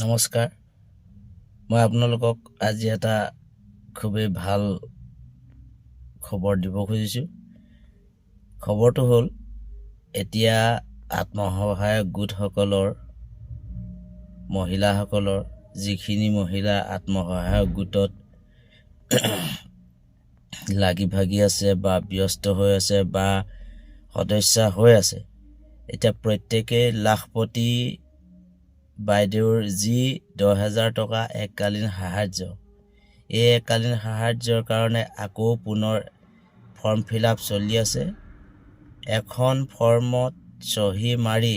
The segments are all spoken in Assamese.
নমস্কাৰ। মই আপোনালোকক আজি এটা খুবেই ভাল খবৰ দিব খুজিছোঁ। খবৰটো হ'ল এতিয়া আত্মসহায়ক গোটসকলৰ মহিলাসকলৰ যিখিনি মহিলা আত্মসহায়ক গোটত লাগি ভাগি আছে বা ব্যস্ত হৈ আছে বা সদস্যা হৈ আছে এতিয়া প্ৰত্যেকেই লাখপতি বাইদেউৰ যি দহ হেজাৰ টকা এককালীন সাহাৰ্য। এই এককালীন সাহাৰ্যৰ কাৰণে আকৌ পুনৰ ফৰ্ম ফিল আপ চলি আছে। এখন ফৰ্মত চহী মাৰি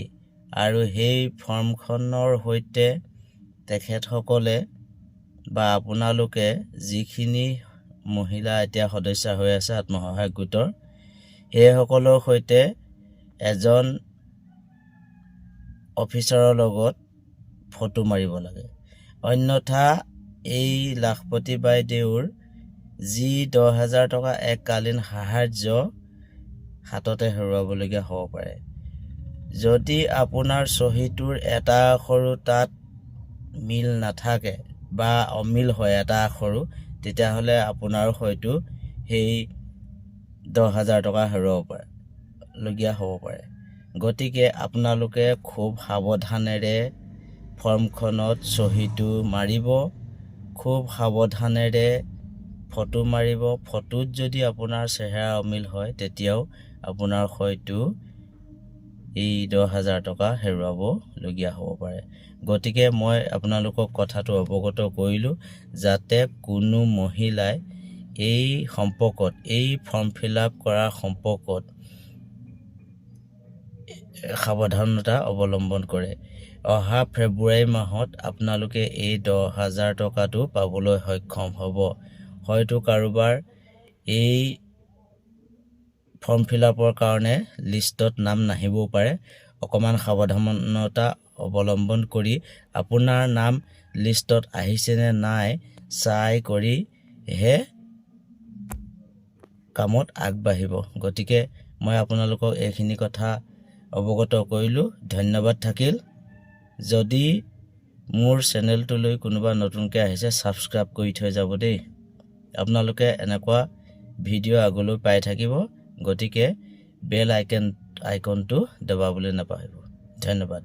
আৰু সেই ফৰ্মখনৰ সৈতে তেখেতসকলে বা আপোনালোকে যিখিনি মহিলা এতিয়া সদস্যা হৈ আছে আত্মসহায়ক গোটৰ সেইসকলৰ সৈতে এজন অফিচাৰৰ লগত ফটো মাৰিব লাগে। অন্যথা, এই লাখপতি বাইদেউৰ যি দহ হাজাৰ টকা এককালীন সাহাৰ্য হাততে হেৰুৱাবলগীয়া হ'ব পাৰে। যদি আপোনাৰ চহীটোৰ এটা আখৰো তাত মিল নাথাকে বা অমিল হয় এটা আখৰো, তেতিয়াহ'লে আপোনাৰ হয়তো সেই দহ হাজাৰ টকা হেৰুৱাব পাৰে, লগীয়া হ'ব পাৰে। গতিকে আপোনালোকে খুব সাৱধানেৰে ফৰ্মখনত চহীটো মাৰিব। খুব সাৱধানেৰে ফটো মাৰিব। ফটোত যদি আপোনাৰ চেহেৰা অমিল হয় তেতিয়াও আপোনাৰ হয়তো এই দহ হাজাৰ টকা হেৰুৱাবলগীয়া হ'ব পাৰে। গতিকে মই আপোনালোকক কথাটো অৱগত কৰিলোঁ যাতে কোনো মহিলাই এই সম্পৰ্কত এই ফৰ্ম ফিল আপ কৰা সম্পৰ্কত সাৱধানতা অৱলম্বন কৰে। অহা ফেব্ৰুৱাৰী মাহত আপোনালোকে এই দহ হাজাৰ টকাটো পাবলৈ সক্ষম হ'ব। হয়তো কাৰোবাৰ এই ফৰ্ম ফিল আপৰ কাৰণে লিষ্টত নাম নাহিবও পাৰে। অকণমান সাৱধানতা অৱলম্বন কৰি আপোনাৰ নাম লিষ্টত আহিছেনে নাই চাই কৰিহে কামত আগবাঢ়িব। গতিকে মই আপোনালোকক এইখিনি কথা অৱগত কৰিলোঁ। ধন্যবাদ থাকিল। যদি মোৰ চেনেলটোলৈ কোনোবা নতুনকৈ আহিছে ছাবস্ক্ৰাইব কৰি থৈ যাব দেই। আপোনালোকে এনেকুৱা ভিডিঅ' আগলৈ পাই থাকিব গতিকে বেল আইকন আইকনটো দবাবলৈ নাপাহৰিব। ধন্যবাদ।